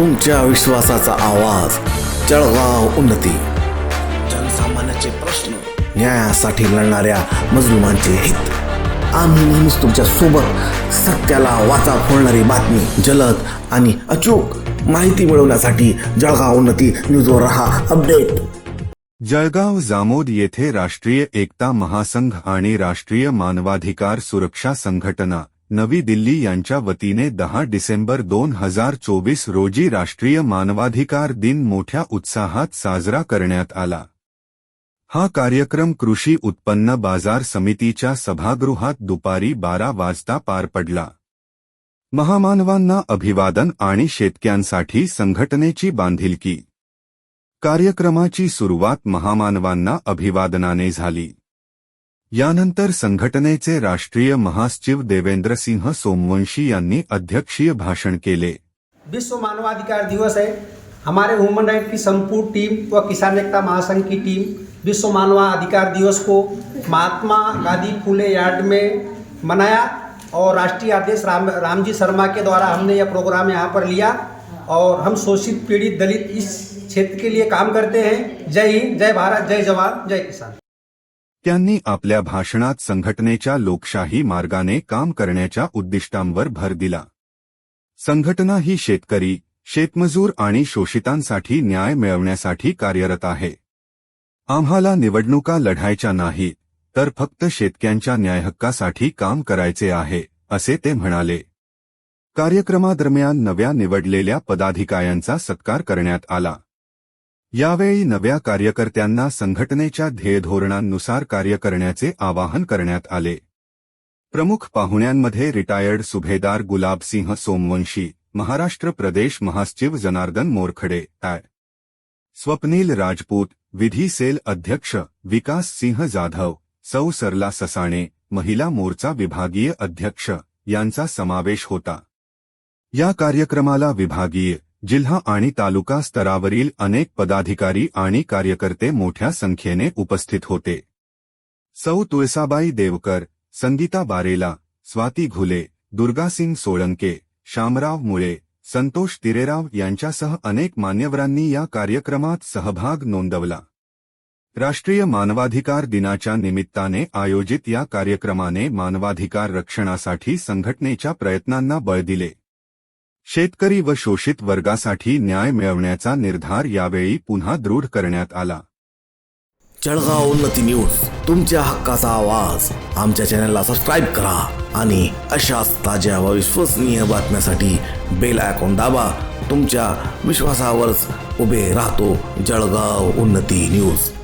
तुमच्या विश्वासाचा आवाज जळगाव उन्नती. जनसामान्याचे प्रश्न न्यायासाठी लढणाऱ्या मजलुमांचे हित. आम्ही नेहमीच तुमच्यासोबत सत्याला वाचा फोडणारी बातमी जलद आणि अचूक माहिती मिळवण्यासाठी जळगाव उन्नती न्यूजवर रहा अपडेट. जळगाव जामोद येथे राष्ट्रीय एकता महासंघ आणि राष्ट्रीय मानवाधिकार सुरक्षा संघटना नवी दिल्ली यांच्या वतीने दहा डिसेंबर दोन हजार चोवीस रोजी राष्ट्रीय मानवाधिकार दिन मोठ्या उत्साहात साजरा करण्यात आला. हा कार्यक्रम कृषी उत्पन्न बाजार समितीच्या सभागृहात दुपारी बारा वाजता पार पडला. महामानवांना अभिवादन आणि शेतक्यांसाठी संघटनेची बांधिलकी. कार्यक्रमाची सुरुवात महामानवांना अभिवादनाने झाली. यानंतर संघटनेचे राष्ट्रीय महासचिव देवेंद्र सिंह सोमवंशी यांनी अध्यक्षीय भाषण केले. विश्व मानवाधिकार दिवस है हमारे ह्यूमन राइट की संपूर्ण टीम व किसान एकता महासंघ की टीम विश्व मानवाधिकार दिवस को महात्मा गांधी फूले यार्ड में मनाया और राष्ट्रीय अध्यक्ष राम रामजी शर्मा के द्वारा हमने यह प्रोग्राम यहाँ पर लिया और हम शोषित पीड़ित दलित इस क्षेत्र के लिए काम करते हैं। जय हिंद जय भारत जय जवान जय किसान। त्यांनी आपल्या भाषणात संघटनेच्या लोकशाही मार्गाने काम करण्याच्या उद्दिष्टांवर भर दिला. संघटना ही शेतकरी शेतमजूर आणि शोषितांसाठी न्याय मिळवण्यासाठी कार्यरत आहे. आम्हाला निवडणुका लढायच्या नाही तर फक्त शेतक्यांच्या न्यायहक्कासाठी काम करायचे आहे असे ते म्हणाले. कार्यक्रमादरम्यान नव्या निवडलेल्या पदाधिकाऱ्यांचा सत्कार करण्यात आला. यावेळी नव्या कार्यकर्त्यांना संघटनेच्या ध्येयधोरणांनुसार कार्य करण्याचे आवाहन करण्यात आले. प्रमुख पाहुण्यांमध्ये रिटायर्ड सुभेदार गुलाबसिंह सोमवंशी महाराष्ट्र प्रदेश महासचिव जनार्दन मोरखडे आय स्वप्नील राजपूत विधी सेल अध्यक्ष विकास सिंह जाधव सौ सरला ससाणे महिला मोर्चा विभागीय अध्यक्ष यांचा समावेश होता. या कार्यक्रमाला विभागीय जिल्हा आणि तालुका स्तरावरील अनेक पदाधिकारी आणि कार्यकर्ते मोठ्या संख्येने उपस्थित होते. सौ तुळसाबाई देवकर संगीता बारेला स्वाती घुले दुर्गासिंग सोळंके शामराव मुळे संतोष तिरेराव यांच्यासह अनेक मान्यवरांनी या कार्यक्रमात सहभाग नोंदवला. राष्ट्रीय मानवाधिकार दिनाच्या निमित्ताने आयोजित या कार्यक्रमाने मानवाधिकार रक्षणासाठी संघटनेच्या प्रयत्नांना बळ दिले. शेतकरी व शोषित वर्गासाठी न्याय मिळवण्याचा निर्धार यावेळी पुन्हा दृढ करण्यात आला. जळगाव उन्नती न्यूज तुमच्या हक्काचा आवाज. आमच्या चॅनलला सबस्क्राईब करा आणि अशाच ताज्या व विश्वसनीय बातम्यासाठी बेल आयकॉन दाबा. तुमच्या विश्वासावरच उभे राहतो जळगाव उन्नती न्यूज.